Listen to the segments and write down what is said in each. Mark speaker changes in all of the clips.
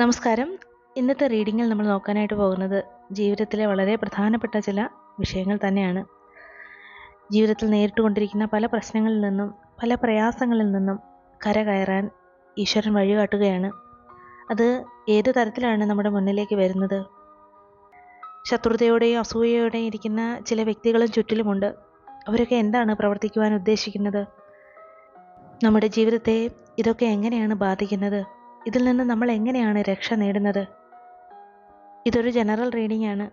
Speaker 1: നമസ്കാരം. ഇന്നത്തെ റീഡിങ്ങിൽ നമ്മൾ നോക്കാനായിട്ട് പോകുന്നത് ജീവിതത്തിലെ വളരെ പ്രധാനപ്പെട്ട ചില വിഷയങ്ങൾ തന്നെയാണ്. ജീവിതത്തിൽ നേരിട്ടുകൊണ്ടിരിക്കുന്ന പല പ്രശ്നങ്ങളിൽ നിന്നും പല പ്രയാസങ്ങളിൽ നിന്നും കരകയറാൻ ഈശ്വരൻ വഴികാട്ടുകയാണ്. അത് ഏത് തരത്തിലാണ് നമ്മുടെ മുന്നിലേക്ക് വരുന്നത്? ശത്രുതയോടെയും അസൂയയോടെയും ഇരിക്കുന്ന ചില വ്യക്തികളും ചുറ്റിലുമുണ്ട്. അവരൊക്കെ എന്താണ് പ്രവർത്തിക്കുവാൻ ഉദ്ദേശിക്കുന്നത്? നമ്മുടെ ജീവിതത്തെ ഇതൊക്കെ എങ്ങനെയാണ് ബാധിക്കുന്നത്? ഇതിൽ നിന്ന് നമ്മൾ എങ്ങനെയാണ് രക്ഷ നേടുന്നത്? ഇതൊരു ജനറൽ റീഡിംഗ് ആണ്.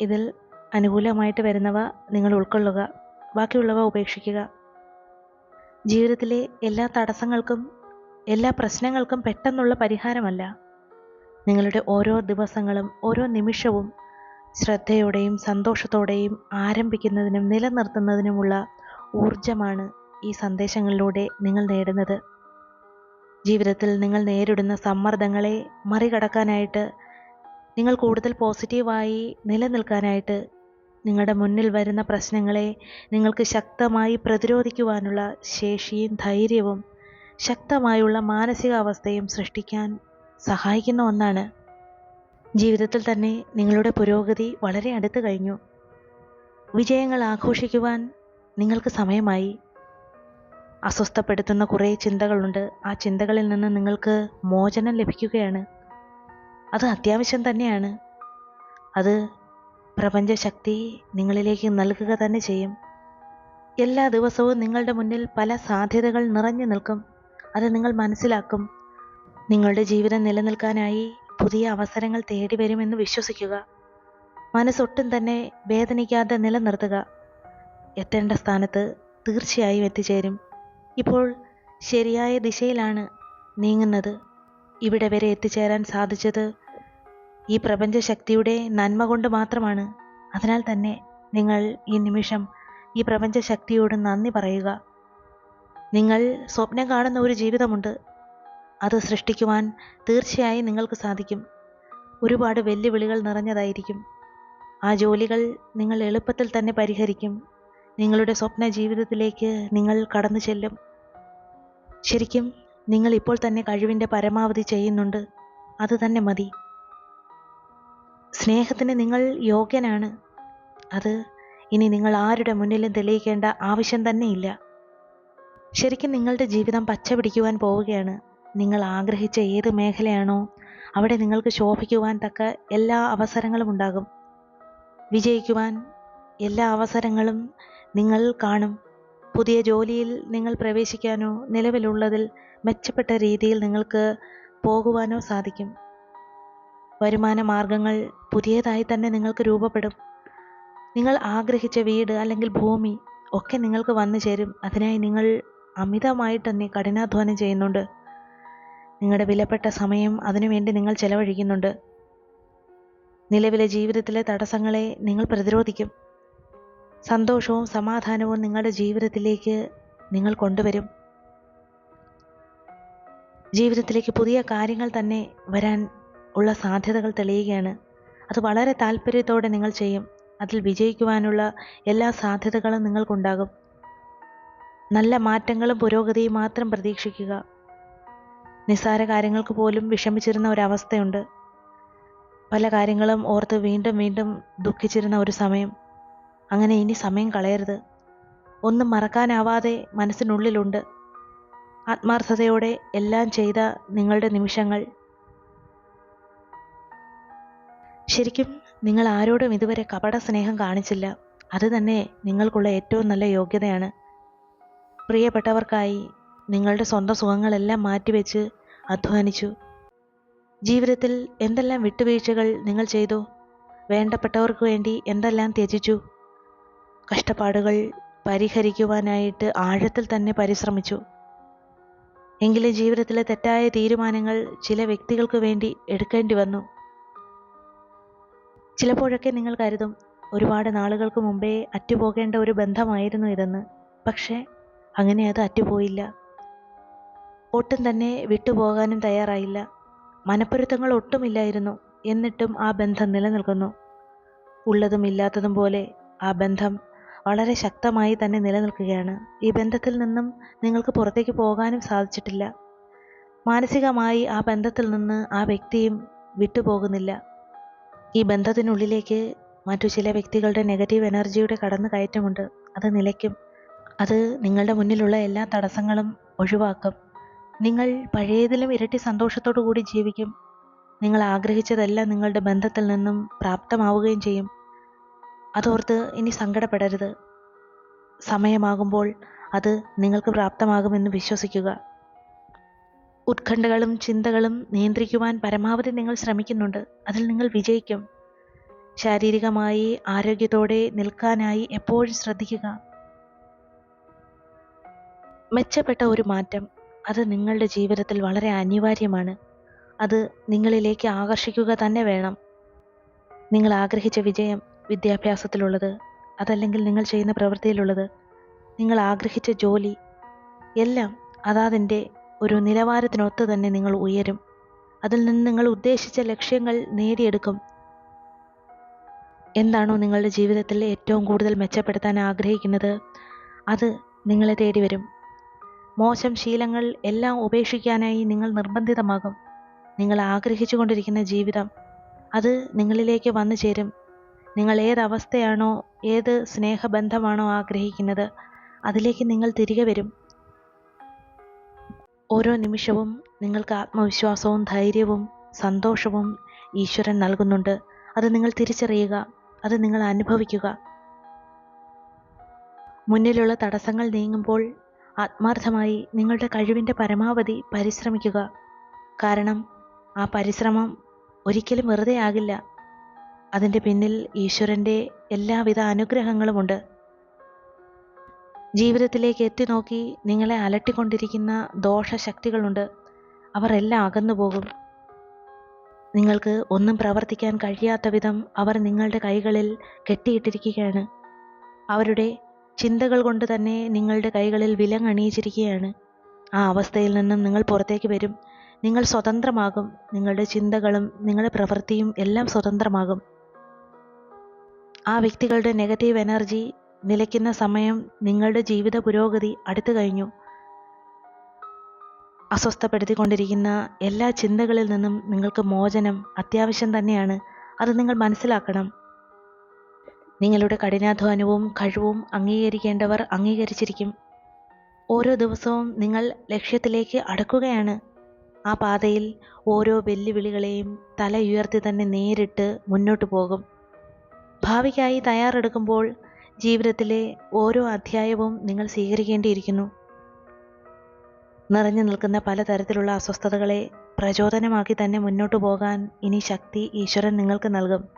Speaker 1: ഇതിൽ അനുകൂലമായിട്ട് വരുന്നവ നിങ്ങൾ ഉൾക്കൊള്ളുക ബാക്കിയുള്ളവ ഉപേക്ഷിക്കുക. ജീവിതത്തിലെ എല്ലാ തടസ്സങ്ങൾക്കും എല്ലാ പ്രശ്നങ്ങൾക്കും പെട്ടെന്നുള്ള പരിഹാരമല്ല. നിങ്ങളുടെ ഓരോ ദിവസങ്ങളും ഓരോ നിമിഷവും ശ്രദ്ധയോടെയും സന്തോഷത്തോടെയും ആരംഭിക്കുന്നതിനും നിലനിർത്തുന്നതിനുമുള്ള ഊർജമാണ് ഈ സന്ദേശങ്ങളിലൂടെ നിങ്ങൾ നേടുന്നത്. ജീവിതത്തിൽ നിങ്ങൾ നേരിടുന്ന സമ്മർദ്ദങ്ങളെ മറികടക്കാനായിട്ട് നിങ്ങൾ കൂടുതൽ പോസിറ്റീവായി നിലനിൽക്കാനായിട്ട് നിങ്ങളുടെ മുന്നിൽ വരുന്ന പ്രശ്നങ്ങളെ നിങ്ങൾക്ക് ശക്തമായി പ്രതിരോധിക്കുവാനുള്ള ശേഷിയും ധൈര്യവും ശക്തമായുള്ള മാനസികാവസ്ഥയും സൃഷ്ടിക്കാൻ സഹായിക്കുന്ന ഒന്നാണ്. ജീവിതത്തിൽ തന്നെ നിങ്ങളുടെ പുരോഗതി വളരെ അടുത്ത് കഴിഞ്ഞു. വിജയങ്ങൾ ആഘോഷിക്കുവാൻ നിങ്ങൾക്ക് സമയമായി. അസ്വസ്ഥപ്പെടുത്തുന്ന കുറേ ചിന്തകളുണ്ട്. ആ ചിന്തകളിൽ നിന്ന് നിങ്ങൾക്ക് മോചനം ലഭിക്കുകയാണ്. അത് അത്യാവശ്യം തന്നെയാണ്. അത് പ്രപഞ്ചശക്തി നിങ്ങളിലേക്ക് നൽകുക തന്നെ ചെയ്യും. എല്ലാ ദിവസവും നിങ്ങളുടെ മുന്നിൽ പല സാധ്യതകൾ നിറഞ്ഞു നിൽക്കും. അത് നിങ്ങൾ മനസ്സിലാക്കും. നിങ്ങളുടെ ജീവിതം നിലനിൽക്കാനായി പുതിയ അവസരങ്ങൾ തേടി വരുമെന്ന് വിശ്വസിക്കുക. മനസ്സൊട്ടും തന്നെ വേദനിക്കാതെ നിലനിർത്തുക. എത്തേണ്ട സ്ഥാനത്ത് തീർച്ചയായും എത്തിച്ചേരും. ഇപ്പോൾ ശരിയായ ദിശയിലാണ് നീങ്ങുന്നത്. ഇവിടെ വരെ എത്തിച്ചേരാൻ സാധിച്ചത് ഈ പ്രപഞ്ച ശക്തിയുടെ നന്മ കൊണ്ട് മാത്രമാണ്. അതിനാൽ തന്നെ നിങ്ങൾ ഈ നിമിഷം ഈ പ്രപഞ്ച ശക്തിയോട് നന്ദി പറയുക. നിങ്ങൾ സ്വപ്നം കാണുന്ന ഒരു ജീവിതമുണ്ട്. അത് സൃഷ്ടിക്കുവാൻ തീർച്ചയായും നിങ്ങൾക്ക് സാധിക്കും. ഒരുപാട് വെല്ലുവിളികൾ നിറഞ്ഞതായിരിക്കും. ആ ജോലികൾ നിങ്ങൾ എളുപ്പത്തിൽ തന്നെ പരിഹരിക്കും. നിങ്ങളുടെ സ്വപ്ന ജീവിതത്തിലേക്ക് നിങ്ങൾ കടന്നു ചെല്ലും. ശരിക്കും നിങ്ങൾ ഇപ്പോൾ തന്നെ കഴിവിന്റെ പരമാവധി ചെയ്യുന്നുണ്ട് അത് തന്നെ മതി. സ്നേഹത്തിന് നിങ്ങൾ യോഗ്യനാണ് അത് ഇനി നിങ്ങൾ ആരുടെ മുന്നിലും തെളിയിക്കേണ്ട ആവശ്യം തന്നെയില്ല. ശരിക്കും നിങ്ങളുടെ ജീവിതം പച്ച പിടിക്കുവാൻ പോവുകയാണ്. നിങ്ങൾ ആഗ്രഹിച്ച ഏത് മേഖലയാണോ അവിടെ നിങ്ങൾക്ക് ശോഭിക്കുവാൻ തക്ക എല്ലാ അവസരങ്ങളും ഉണ്ടാകും. വിജയിക്കുവാൻ എല്ലാ അവസരങ്ങളും നിങ്ങൾ കാണും. പുതിയ ജോലിയിൽ നിങ്ങൾ പ്രവേശിക്കാനോ നിലവിലുള്ളതിൽ മെച്ചപ്പെട്ട രീതിയിൽ നിങ്ങൾക്ക് പോകുവാനോ സാധിക്കും. വരുമാന മാർഗങ്ങൾ പുതിയതായി തന്നെ നിങ്ങൾക്ക് രൂപപ്പെടും. നിങ്ങൾ ആഗ്രഹിച്ച വീട് അല്ലെങ്കിൽ ഭൂമി ഒക്കെ നിങ്ങൾക്ക് വന്നു ചേരും. അതിനായി നിങ്ങൾ അമിതമായിട്ട് തന്നെ കഠിനാധ്വാനം ചെയ്യുന്നുണ്ട്. നിങ്ങളുടെ വിലപ്പെട്ട സമയം അതിനുവേണ്ടി നിങ്ങൾ ചെലവഴിക്കുന്നുണ്ട്. നിലവിലെ ജീവിതത്തിലെ തടസ്സങ്ങളെ നിങ്ങൾ പ്രതിരോധിക്കും. സന്തോഷവും സമാധാനവും നിങ്ങളുടെ ജീവിതത്തിലേക്ക് നിങ്ങൾ കൊണ്ടുവരും. ജീവിതത്തിലേക്ക് പുതിയ കാര്യങ്ങൾ തന്നെ വരാൻ ഉള്ള സാധ്യതകൾ തെളിയുകയാണ്. അത് വളരെ താല്പര്യത്തോടെ നിങ്ങൾ ചെയ്യും. അതിൽ വിജയിക്കുവാനുള്ള എല്ലാ സാധ്യതകളും നിങ്ങൾക്കുണ്ടാകും. നല്ല മാറ്റങ്ങളും പുരോഗതിയും മാത്രം പ്രതീക്ഷിക്കുക. നിസ്സാര കാര്യങ്ങൾക്ക് പോലും വിഷമിച്ചിരുന്ന ഒരവസ്ഥയുണ്ട് പല കാര്യങ്ങളും ഓർത്ത് വീണ്ടും വീണ്ടും ദുഃഖിച്ചിരുന്ന ഒരു സമയം. അങ്ങനെ ഇനി സമയം കളയരുത്. ഒന്നും മറക്കാനാവാതെ മനസ്സിനുള്ളിലുണ്ട്. ആത്മാർത്ഥതയോടെ എല്ലാം ചെയ്ത നിങ്ങളുടെ നിമിഷങ്ങൾ. ശരിക്കും നിങ്ങൾ ആരോടും ഇതുവരെ കപട സ്നേഹം കാണിച്ചില്ല. അത് തന്നെ നിങ്ങൾക്കുള്ള ഏറ്റവും നല്ല യോഗ്യതയാണ്. പ്രിയപ്പെട്ടവർക്കായി നിങ്ങളുടെ സ്വന്തം സുഖങ്ങളെല്ലാം മാറ്റിവെച്ച് അധ്വാനിച്ചു. ജീവിതത്തിൽ എന്തെല്ലാം വിട്ടുവീഴ്ചകൾ നിങ്ങൾ ചെയ്തു? വേണ്ടപ്പെട്ടവർക്ക് വേണ്ടി എന്തെല്ലാം ത്യജിച്ചു? കഷ്ടപ്പാടുകൾ പരിഹരിക്കുവാനായിട്ട് ആഴത്തിൽ തന്നെ പരിശ്രമിച്ചു. എങ്കിലും ജീവിതത്തിലെ തെറ്റായ തീരുമാനങ്ങൾ ചില വ്യക്തികൾക്ക് വേണ്ടി എടുക്കേണ്ടി വന്നു. ചിലപ്പോഴൊക്കെ നിങ്ങൾ കരുതും ഒരുപാട് നാളുകൾക്ക് മുമ്പേ അറ്റുപോകേണ്ട ഒരു ബന്ധമായിരുന്നു ഇതെന്ന്. പക്ഷേ അങ്ങനെ അത് അറ്റുപോയില്ല. ഒട്ടും തന്നെ വിട്ടുപോകാനും തയ്യാറായില്ല. മനപ്പൊരുത്തങ്ങൾ ഒട്ടുമില്ലായിരുന്നു എന്നിട്ടും ആ ബന്ധം നിലനിൽക്കുന്നു. ഉള്ളതും ഇല്ലാത്തതും പോലെ ആ ബന്ധം വളരെ ശക്തമായി തന്നെ നിലനിൽക്കുകയാണ്. ഈ ബന്ധത്തിൽ നിന്നും നിങ്ങൾക്ക് പുറത്തേക്ക് പോകാനും സാധിച്ചിട്ടില്ല. മാനസികമായി ആ ബന്ധത്തിൽ നിന്ന് ആ വ്യക്തിയും വിട്ടുപോകുന്നില്ല. ഈ ബന്ധത്തിനുള്ളിലേക്ക് മറ്റു ചില വ്യക്തികളുടെ നെഗറ്റീവ് എനർജിയുടെ കടന്നു കയറ്റമുണ്ട് അത് നിലയ്ക്കും. അത് നിങ്ങളുടെ മുന്നിലുള്ള എല്ലാ തടസ്സങ്ങളും ഒഴിവാക്കും. നിങ്ങൾ പഴയതിലും ഇരട്ടി സന്തോഷത്തോടു കൂടി ജീവിക്കും. നിങ്ങൾ ആഗ്രഹിച്ചതെല്ലാം നിങ്ങളുടെ ബന്ധത്തിൽ നിന്നും പ്രാപ്തമാവുകയും ചെയ്യും. അതോർത്ത് ഇനി സങ്കടപ്പെടരുത്. സമയമാകുമ്പോൾ അത് നിങ്ങൾക്ക് പ്രാപ്തമാകുമെന്ന് വിശ്വസിക്കുക. ഉത്കണ്ഠകളും ചിന്തകളും നിയന്ത്രിക്കുവാൻ പരമാവധി നിങ്ങൾ ശ്രമിക്കുന്നുണ്ട്. അതിൽ നിങ്ങൾ വിജയിക്കും. ശാരീരികമായി ആരോഗ്യത്തോടെ നിൽക്കാനായി എപ്പോഴും ശ്രദ്ധിക്കുക. മെച്ചപ്പെട്ട ഒരു മാറ്റം അത് നിങ്ങളുടെ ജീവിതത്തിൽ വളരെ അനിവാര്യമാണ്. അത് നിങ്ങളിലേക്ക് ആകർഷിക്കുക തന്നെ വേണം. നിങ്ങൾ ആഗ്രഹിച്ച വിജയം വിദ്യാഭ്യാസത്തിലുള്ളത് അതല്ലെങ്കിൽ നിങ്ങൾ ചെയ്യുന്ന പ്രവൃത്തിയിലുള്ളത് നിങ്ങൾ ആഗ്രഹിച്ച ജോലി എല്ലാം അതാതിന്റെ ഒരു നിലവാരത്തിനൊത്ത് തന്നെ നിങ്ങൾ ഉയരും. അതിൽ നിന്ന് നിങ്ങൾ ഉദ്ദേശിച്ച ലക്ഷ്യങ്ങൾ നേടിയെടുക്കും. എന്താണോ നിങ്ങളുടെ ജീവിതത്തിൽ ഏറ്റവും കൂടുതൽ മെച്ചപ്പെടുത്താൻ ആഗ്രഹിക്കുന്നത് അത് നിങ്ങളെ തേടി വരും മോശം ശീലങ്ങൾ എല്ലാം ഉപേക്ഷിക്കാനായി നിങ്ങൾ നിർബന്ധിതമാകും. നിങ്ങൾ ആഗ്രഹിച്ചു കൊണ്ടിരിക്കുന്ന ജീവിതം അത് നിങ്ങളിലേക്ക് വന്നു ചേരും നിങ്ങൾ ഏതവസ്ഥയാണോ ഏത് സ്നേഹബന്ധമാണോ ആഗ്രഹിക്കുന്നത് അതിലേക്ക് നിങ്ങൾ തിരികെ വരും. ഓരോ നിമിഷവും നിങ്ങൾക്ക് ആത്മവിശ്വാസവും ധൈര്യവും സന്തോഷവും ഈശ്വരൻ നൽകുന്നുണ്ട്. അത് നിങ്ങൾ തിരിച്ചറിയുക അത് നിങ്ങൾ അനുഭവിക്കുക. മുന്നിലുള്ള തടസ്സങ്ങൾ നീങ്ങുമ്പോൾ ആത്മാർത്ഥമായി നിങ്ങളുടെ കഴിവിന്റെ പരമാവധി പരിശ്രമിക്കുക. കാരണം ആ പരിശ്രമം ഒരിക്കലും വെറുതെ ആകില്ല. അതിന്റെ പിന്നിൽ ഈശ്വരന്റെ എല്ലാവിധ അനുഗ്രഹങ്ങളുമുണ്ട്. ജീവിതത്തിലേക്ക് എത്തി നോക്കി നിങ്ങളെ അലട്ടിക്കൊണ്ടിരിക്കുന്ന ദോഷശക്തികളുണ്ട്. അവർ എല്ലാം അകന്നു പോകും. നിങ്ങൾക്ക് ഒന്നും പ്രവർത്തിക്കാൻ കഴിയാത്ത വിധം അവർ നിങ്ങളുടെ കൈകളിൽ കെട്ടിയിട്ടിരിക്കുകയാണ്. അവരുടെ ചിന്തകൾ കൊണ്ട് തന്നെ നിങ്ങളുടെ കൈകളിൽ വിലങ്ങണിയിച്ചിരിക്കുകയാണ്. ആ അവസ്ഥയിൽ നിന്നും നിങ്ങൾ പുറത്തേക്ക് വരും. നിങ്ങൾ സ്വതന്ത്രമാകും. നിങ്ങളുടെ ചിന്തകളും നിങ്ങളുടെ പ്രവൃത്തിയും എല്ലാം സ്വതന്ത്രമാകും. ആ വ്യക്തികളുടെ നെഗറ്റീവ് എനർജി നിലയ്ക്കുന്ന സമയം നിങ്ങളുടെ ജീവിത പുരോഗതി അടുത്തു കഴിഞ്ഞു. അസ്വസ്ഥപ്പെടുത്തിക്കൊണ്ടിരിക്കുന്ന എല്ലാ ചിന്തകളിൽ നിന്നും നിങ്ങൾക്ക് മോചനം അത്യാവശ്യം തന്നെയാണ്. അത് നിങ്ങൾ മനസ്സിലാക്കണം. നിങ്ങളുടെ കഠിനാധ്വാനവും കഴിവും അംഗീകരിക്കേണ്ടവർ അംഗീകരിച്ചിരിക്കും. ഓരോ ദിവസവും നിങ്ങൾ ലക്ഷ്യത്തിലേക്ക് അടുക്കുകയാണ്. ആ പാതയിൽ ഓരോ വെല്ലുവിളികളെയും തല ഉയർത്തി തന്നെ നേരിട്ട് മുന്നോട്ട് പോകും. ഭാവിക്കായി തയ്യാറെടുക്കുമ്പോൾ ജീവിതത്തിലെ ഓരോ അധ്യായവും നിങ്ങൾ സ്വീകരിക്കേണ്ടിയിരിക്കുന്നു. നിറഞ്ഞു നിൽക്കുന്ന പലതരത്തിലുള്ള അസ്വസ്ഥതകളെ പ്രചോദനമാക്കി തന്നെ മുന്നോട്ട് പോകാൻ ഇനി ശക്തി ഈശ്വരൻ നിങ്ങൾക്ക് നൽകും.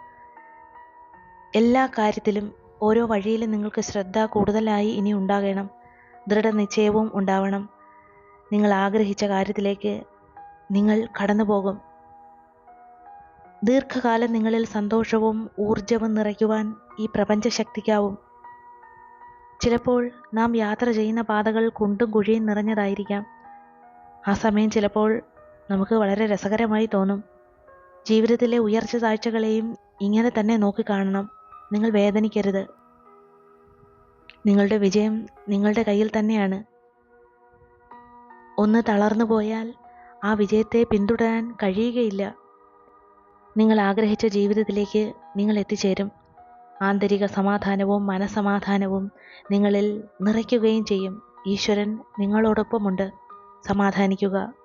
Speaker 1: എല്ലാ കാര്യത്തിലും ഓരോ വഴിയിലും നിങ്ങൾക്ക് ശ്രദ്ധ കൂടുതലായി ഇനി ഉണ്ടാകണം. ദൃഢനിശ്ചയവും ഉണ്ടാവണം. നിങ്ങൾ ആഗ്രഹിച്ച കാര്യത്തിലേക്ക് നിങ്ങൾ കടന്നു പോകും ദീർഘകാലം നിങ്ങളിൽ സന്തോഷവും ഊർജവും നിറയ്ക്കുവാൻ ഈ പ്രപഞ്ചശക്തിക്കാവും. ചിലപ്പോൾ നാം യാത്ര ചെയ്യുന്ന പാതകൾ കുണ്ടും കുഴിയും നിറഞ്ഞതായിരിക്കാം. ആ സമയം ചിലപ്പോൾ നമുക്ക് വളരെ രസകരമായി തോന്നും. ജീവിതത്തിലെ ഉയർച്ച താഴ്ചകളെയും ഇങ്ങനെ തന്നെ നോക്കിക്കാണണം. നിങ്ങൾ വേദനിക്കരുത്. നിങ്ങളുടെ വിജയം നിങ്ങളുടെ കയ്യിൽ തന്നെയാണ്. ഒന്ന് തളർന്നു പോയാൽ ആ വിജയത്തെ പിന്തുടരാൻ കഴിയുകയില്ല. നിങ്ങൾ ആഗ്രഹിച്ച ജീവിതത്തിലേക്ക് നിങ്ങൾ എത്തിച്ചേരും. ആന്തരിക സമാധാനവും മനസമാധാനവും നിങ്ങളിൽ നിറയ്ക്കുകയും ചെയ്യും. ഈശ്വരൻ നിങ്ങളോടൊപ്പമുണ്ട്. സമാധാനിക്കുക.